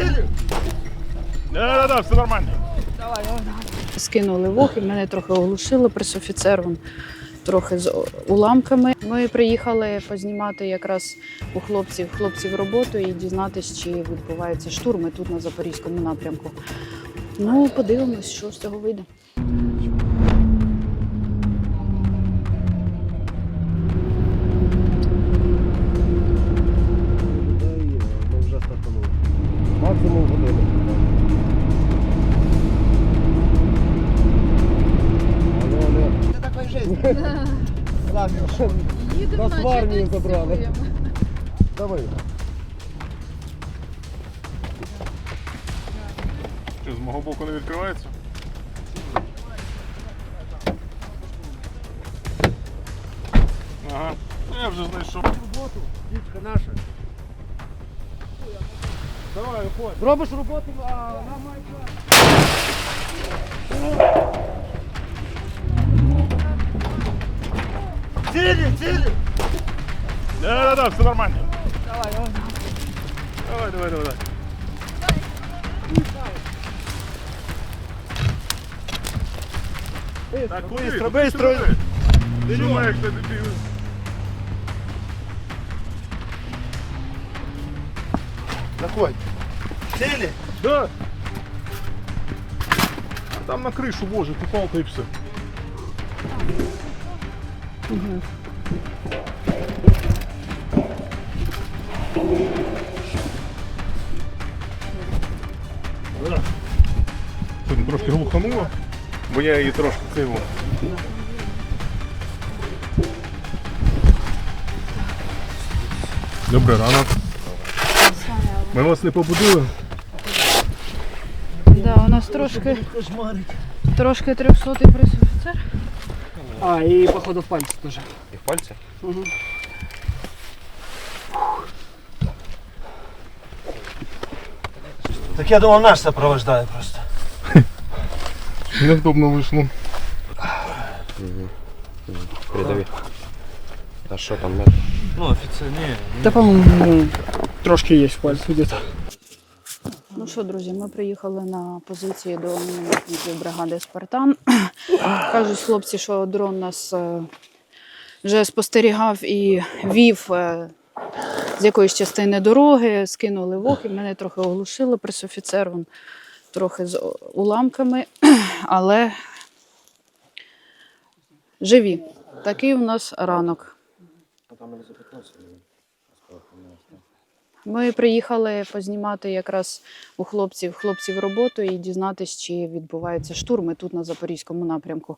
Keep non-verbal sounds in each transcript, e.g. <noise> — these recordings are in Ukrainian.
Цілі! Да, да, да, все нормально. Скинули вух і мене трохи оглушило пресофіцером, трохи з уламками. Ми приїхали познімати якраз у хлопців хлопців роботу і дізнатися, чи відбуваються штурми тут на запорізькому напрямку. Ну, подивимось, що з цього вийде. В армію забрали. Давай. Що, з мого боку не відкривається? Ага. Ну, Я вже знайшов. Роботу, дітка наша. Давай, виходь. Робиш роботу, а нам має Цілі, цілі! Да, да, да, все нормально. Давай, давай, давай, давай. Так, куди? Бистро, Куди бистро. сюди? Ти що маєш ти дебіл? Заходь. Цілі? Да. А там на кришу, боже, попав та і все. Що, там бо я її трошки цього. Добрий ранок. Ми вас не побудили. Да, у нас трошки, трошки 300 пресофіцер. А, и походу в пальцы тоже. І в пальці? Так я думав, наш сопровождає просто. Невдобно вийшло. Передові. А що там? Ну, офіцер, ні. Да, по-моему, трошки есть в пальце где-то. Ну що, друзі, ми приїхали на позиції до мінометників бригади Спартан. Кажуть хлопці, що дрон нас е, вже спостерігав і вів е, з якоїсь частини дороги, скинули вог і мене трохи оглушили пресофіцер. Трохи з уламками, <clears throat> але живі. Такий у нас ранок. Ми приїхали познімати якраз у хлопців хлопців роботу і дізнатися, чи відбуваються штурми тут на запорізькому напрямку.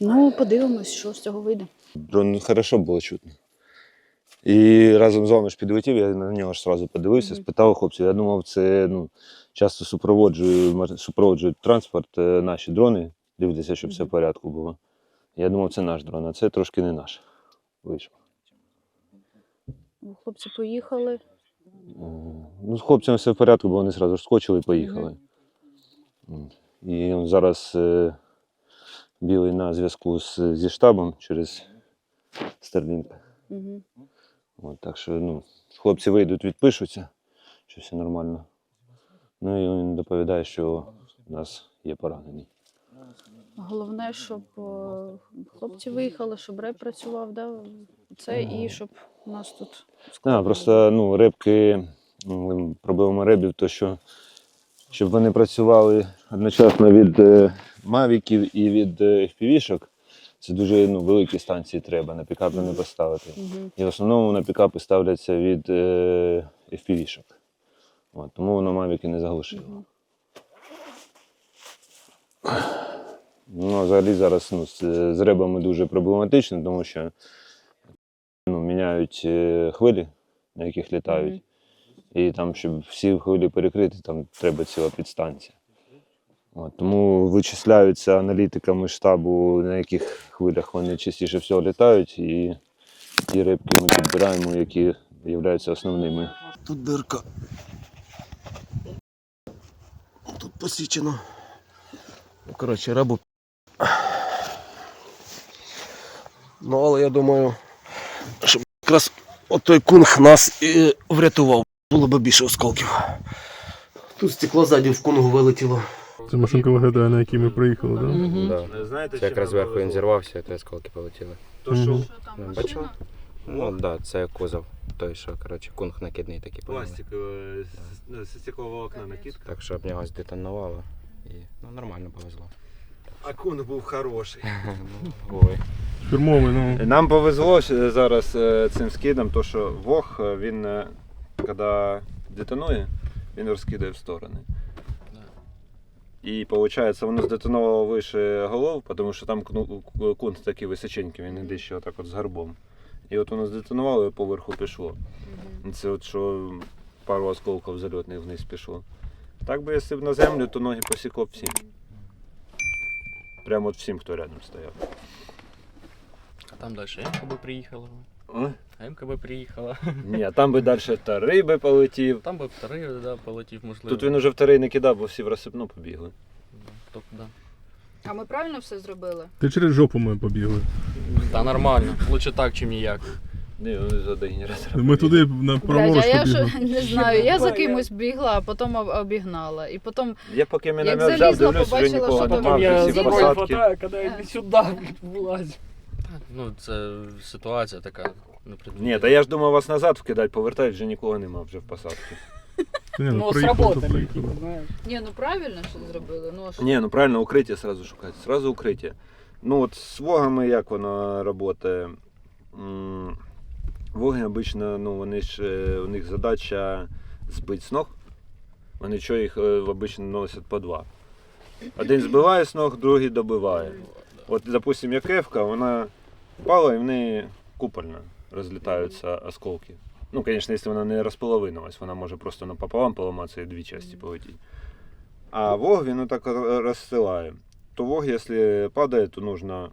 Ну, подивимось, що з цього вийде. Дрон хорошо було чутно. І разом з вами ж підлетів, я на нього ж одразу подивився, спитав хлопців. Я думав, це ну, часто супроводжую, супроводжують транспорт е, наші дрони, дивляться, щоб все в порядку було. Я думав, це наш дрон, а це трошки не наш. Вийшов. Ну, Хлопці поїхали. Е, Ну, з хлопцями все в порядку, бо вони одразу ж скочили і поїхали. І зараз е, білий на зв'язку з, зі штабом через Starlink. Угу. От, так що ну, хлопці вийдуть, відпишуться, що все нормально. Ну і він доповідає, що у нас є поранені. Головне, щоб е, хлопці виїхали, щоб реп працював, да? це і щоб у нас тут А, просто ну, рибки, проблема ребів, то що щоб вони працювали одночасно від е, мавіків і від е, FPV-шок, це дуже ну, великі станції треба, на пікапи не поставити. І в основному на пікапи ставляться від е, FPV-шок. От, тому воно мавіки не заглушило. Ну, взагалі зараз ну, з, з ребами дуже проблематично, тому що ну, міняють е, хвилі, на яких літають. І там, щоб всі хвилі перекрити, там треба ціла підстанція. От, тому вичисляються аналітиками штабу, на яких хвилях вони частіше всього літають, і ті рибки ми підбираємо, які являються основними. Тут дирка. Тут посічено. Ну, Коротше, рабу. Ну, але я думаю, щоб якраз отой кунг нас і врятував. Було б більше осколків. Тут стекло ззаді в кунгу вилетіло. Це машинка виглядає, на якій ми приїхали, так? Да. Знаєте, Це якраз зверху він зірвався, то осколки полетіли. То, що Мгм. Ну. Ну так, да, це кузов. Той, що, коротше, кунг накидний такий поганий. пластикове з стеклового окна накидка. Так що об нього здетонувало. І ну, нормально повезло. А кунг був хороший. <laughs> Ну, Ой. Фірмовий, ну. Нам повезло ще зараз е, цим скидом, то що вог, е, він, е, коли детонує, він розкидає в сторони. І виходить, воно здетонувало вище голов, тому що там кну- кунт такий височенький, він іде ще отак от з горбом. І от воно здетонувало і поверху пішло. І Це от що пару осколків зальотних вниз пішло. Так би, якщо б на землю, то ноги посікло б всім. Прямо от всім, хто рядом стояв. А там дальше МКБ приїхала. О? МКБ приїхала. Ні, а там би далі та риби полетів. Там би вторий да, полетів, можливо. Тут він уже вторий не кидав, бо всі в розсипну побігли. Хто куди. А ми правильно все зробили? Ти через жопу ми побігли. Та нормально. Лучше так, чим ніяк. Ні, вони за генератора. Ми туди на Блядь, праворуч а я ж <laughs> не знаю, я за кимось бігла, а потім об- обігнала. І потім Я поки мене Як взяв, залізла, дивлюсь, вже побачила, нікого що там немає, я всі забрав посадки. когда я сюда влазь. Ну, це ситуація така. непредвидена. Ні, та я ж думав вас назад вкидати, повертати, вже нікого нема вже в посадці. Ні, ну, Ну, приїхали, то типа, знаешь. ні, ну правильно що зробили. Ну а що? Ні, ну правильно, укриття сразу шукати, сразу укриття. Ну от з вогами як воно працює? Воги обично, ну вони ж, е, у них задача збити з ног. Вони що їх е, обично носять по два. Один збиває з ног, другий добиває. От, допустим, як Евка, вона впала і в неї купольно розлітаються осколки. Ну, звісно, якщо вона не розполовинилась, вона може просто напополам поламатися і дві частини полетіти. А вог він отак розсилає. То вог, якщо падає, то нужно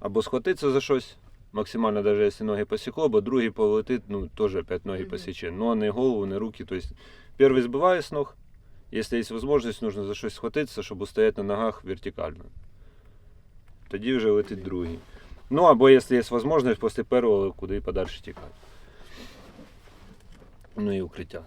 або схватитися за щось, максимально, навіть якщо ноги посікло, бо другий полетить, ну, теж опять ноги посіче. Но не голову, не руки. Тобто, перший збиває з ног, якщо є можливість, нужно за щось схватитися, щоб устояти на ногах вертикально. Тоді вже летить другий. Ну, або якщо є можливість, після першого куди подальше тікати. Ну і укриття.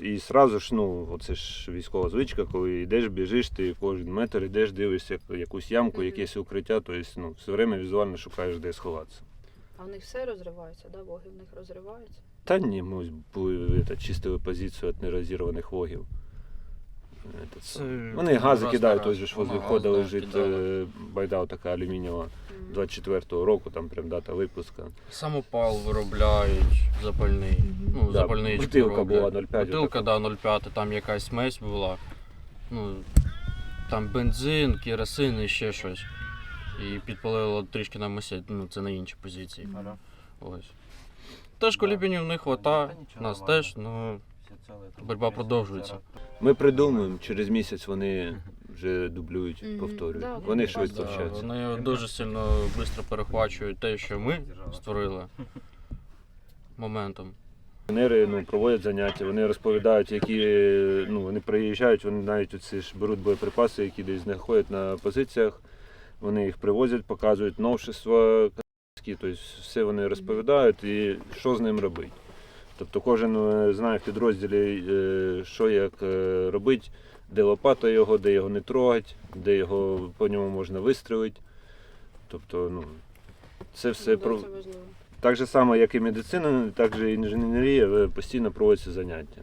І одразу ж, ну, оце ж військова звичка, коли йдеш, біжиш, ти кожен метр йдеш, дивишся якусь ямку, якесь укриття, тобто ну, все время візуально шукаєш, де сховатися. А в них все розривається, да? Воги в них розриваються. Та ні, ми чистили позицію від нерозірваних вогів. Це Вони гази кидають, ось же ж возле газ, входу да, лежить е, байда така алюмінієва. 24-го року, там прям дата випуска. Самопал виробляють запальний. Ну, Да, запальний бутилка була 0,5 Бутилка, да, 0,5, там якась смесь була. Ну, там бензин, керосин і ще щось. І підпалило трішки на месі, ну це на інші позиції. Ось. Теж колібінів не вистачає, нас теж, ну боротьба продовжується. Ми придумуємо, через місяць вони вже дублюють, повторюють. Вони швидко вчаться. вони дуже сильно швидко перехвачують те, що ми створили моментом. Тренери ну, проводять заняття, вони розповідають, які ну, вони приїжджають, вони навіть оці ж беруть боєприпаси, які десь знаходять на позиціях. Вони їх привозять, показують новшества, тобто все вони розповідають і що з ним робити. Тобто кожен е, знає в підрозділі, е, що як е, робити, де лопата його, де його не трогать, де його по ньому можна вистрілити. Тобто, ну, це все про. Так же само, як і медицина, так же і інженерія постійно проводяться заняття.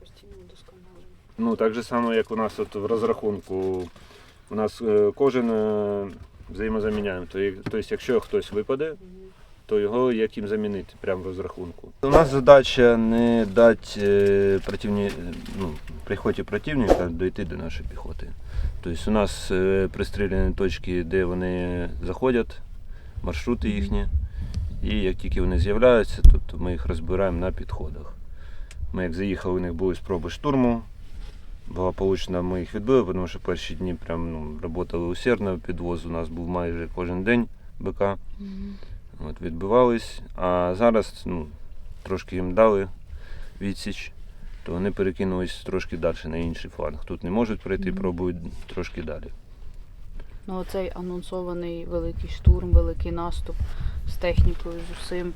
Постійно удосконалення. Ну, так же само, як у нас от в розрахунку, у нас кожен взаємозаміняємо. Тобто, якщо хтось випаде. То його яким замінити прямо в розрахунку. У нас задача не дати е, противні, ну, піхоті противника дойти до нашої піхоти. Тобто у нас е, пристріляні точки, де вони заходять, маршрути їхні. І як тільки вони з'являються, тобто ми їх розбираємо на підходах. Ми як заїхали, у них були спроби штурму. Благополучно ми їх відбили, тому що перші дні прям ну, працювали усердно, підвоз у нас був майже кожен день БК. От, відбивались, а зараз ну, трошки їм дали відсіч, то вони перекинулись трошки далі на інший фланг. Тут не можуть пройти, Мгм. пробують трошки далі. Ну, оцей анонсований великий штурм, великий наступ з технікою, з усім.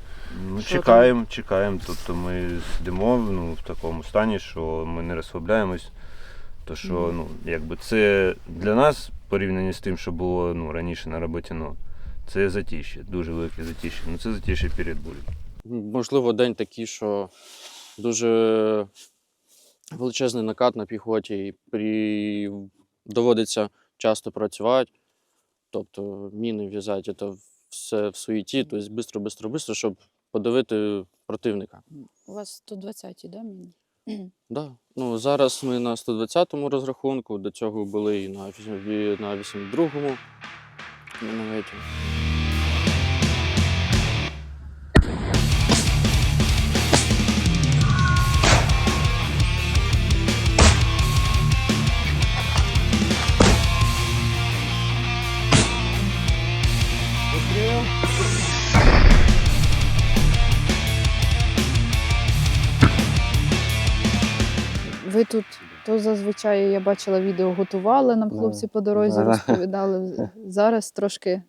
Ну, Що там? чекаємо, чекаємо. Тобто ми сидимо ну, в такому стані, що ми не розслабляємось. То що, Мгм. ну, якби це для нас, порівняно з тим, що було ну, раніше на роботі, ну, це затіще, дуже велике затіще. Ну це затіще перед бурю. Можливо, день такий, що дуже величезний накат на піхоті, і при... доводиться часто працювати, тобто міни в'язати, це все в суєті, тобто швидко, швидко, швидко, щоб подивити противника. У вас 120-ті, да, міни? Так. <clears throat> Да. Ну, зараз ми на 120-му розрахунку, до цього були і на 82-му не витягнув. Ви тут то зазвичай я бачила відео, готували нам Ну, хлопці по дорозі, розповідали. <laughs> Зараз трошки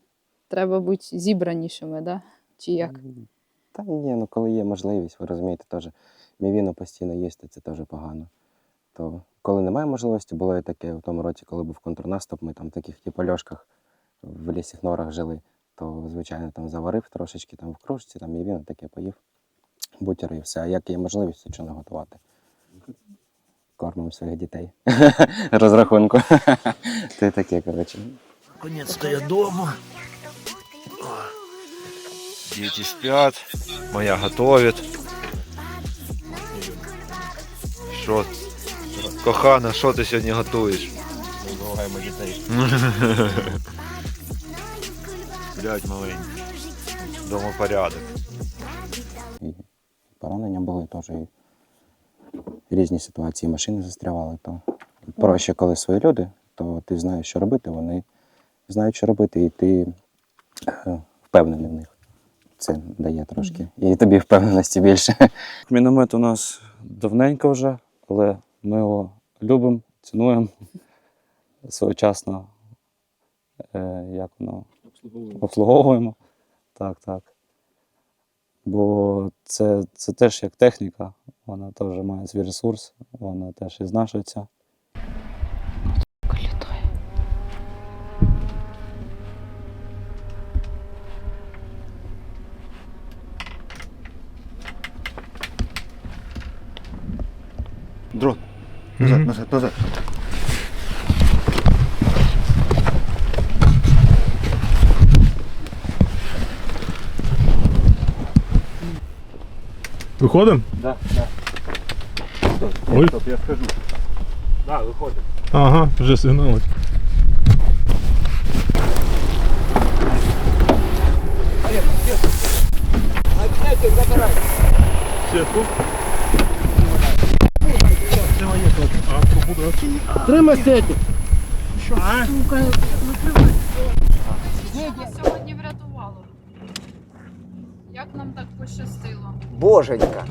треба бути зібранішими, да? чи як? Та ні, ну коли є можливість, ви розумієте, теж мівіно постійно їсти, це теж погано. То коли немає можливості, було і таке в тому році, коли був контрнаступ, ми там в таких типу льошках в лісіх норах жили, то звичайно там заварив трошечки там в кружці, там мівіно таке поїв, бутери і все. А як є можливість, то чого не готувати? Кормимо своїх дітей. <laughs> Розрахунку. <laughs> Ти таке, коротше. Наконец-то я дома. Дети спят, моя готовит. Що? Кохана, що ти сьогодні готуєш? Допомагаємо дітей. <laughs> Блять, маленький. Дома порядок. І поранення були теж і різні ситуації. Машини застрявали. То проще, коли свої люди, то ти знаєш, що робити, вони знають, що робити, і ти е, впевнений в них. Це дає трошки. І тобі впевненості більше. <laughs> Міномет у нас давненько вже, але ми його любимо, цінуємо <laughs> своєчасно. Е, як воно, обслуговуємо. Так, так. Бо це, це теж як техніка, вона теж має свій ресурс, вона теж і знашується. Дрон. Назад, назад, назад. Виходимо? Да, да. Ой. Стоп, я скажу. Да, виходимо. Ага, вже сигналить. Сетку. А, трубу, да. Тримай сетю. Сьогодні врятувало. Як нам так пощастило? Боженька.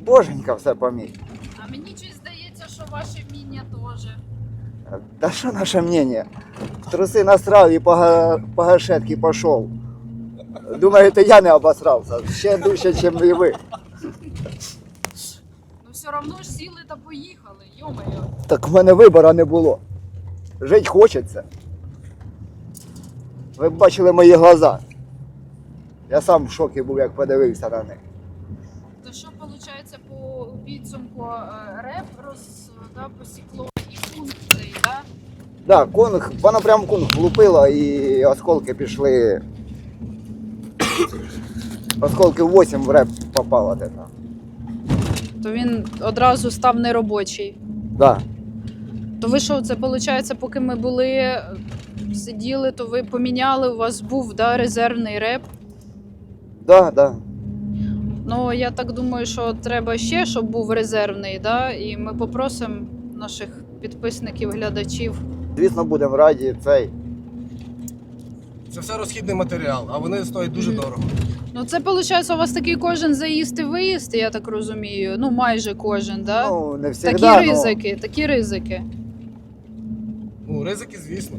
Боженька все поміг. А мені щось здається, що ваші вміння теж. Да що наше мнение? Труси насрав і по, га- по гашетки пішов. Думаєте, я не обосрався? Ще дужче, ніж і ви. Ну все одно ж сіли та поїхали, йомайо. Так в мене вибору не було. Жить хочеться. Ви б бачили мої глаза. Я сам в шокі був, як подивився на них. То що виходить по підсумку е, реп роз да, посікло і пункт цей, да? Да, конг, воно прям конг влупило і осколки пішли. Осколки 8 в реп попало де там. То він одразу став неробочий. Да. То ви що, це виходить, поки ми були, сиділи, то ви поміняли, у вас був да, резервний реп. Да, да. Ну, я так думаю, що треба ще, щоб був резервний, да? і ми попросимо наших підписників, глядачів. Звісно, будемо раді цей. Це все розхідний матеріал, а вони стоять дуже Мгм. дорого. Ну, це виходить, у вас такий кожен заїзд і виїзд, я так розумію. Ну, майже кожен, да? Ну, не такі завжди. ризики, такі ризики. Ну, Ну, ризики, звісно.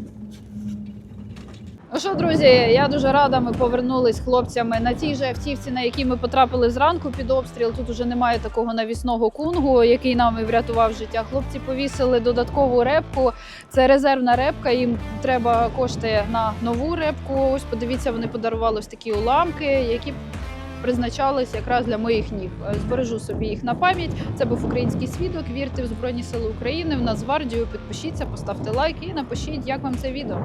Ну що, друзі, я дуже рада. Ми повернулись хлопцями на тій же автівці, на якій ми потрапили зранку під обстріл. Тут уже немає такого навісного кунгу, який нам і врятував життя. Хлопці повісили додаткову репку. Це резервна репка. Їм треба кошти на нову репку. Ось подивіться, вони подарували ось такі уламки, які призначались якраз для моїх ніг. Збережу собі їх на пам'ять. Це був український свідок. Вірте в Збройні Сили України, в Нацгвардію. Підпишіться, поставте лайк і напишіть, як вам це відео.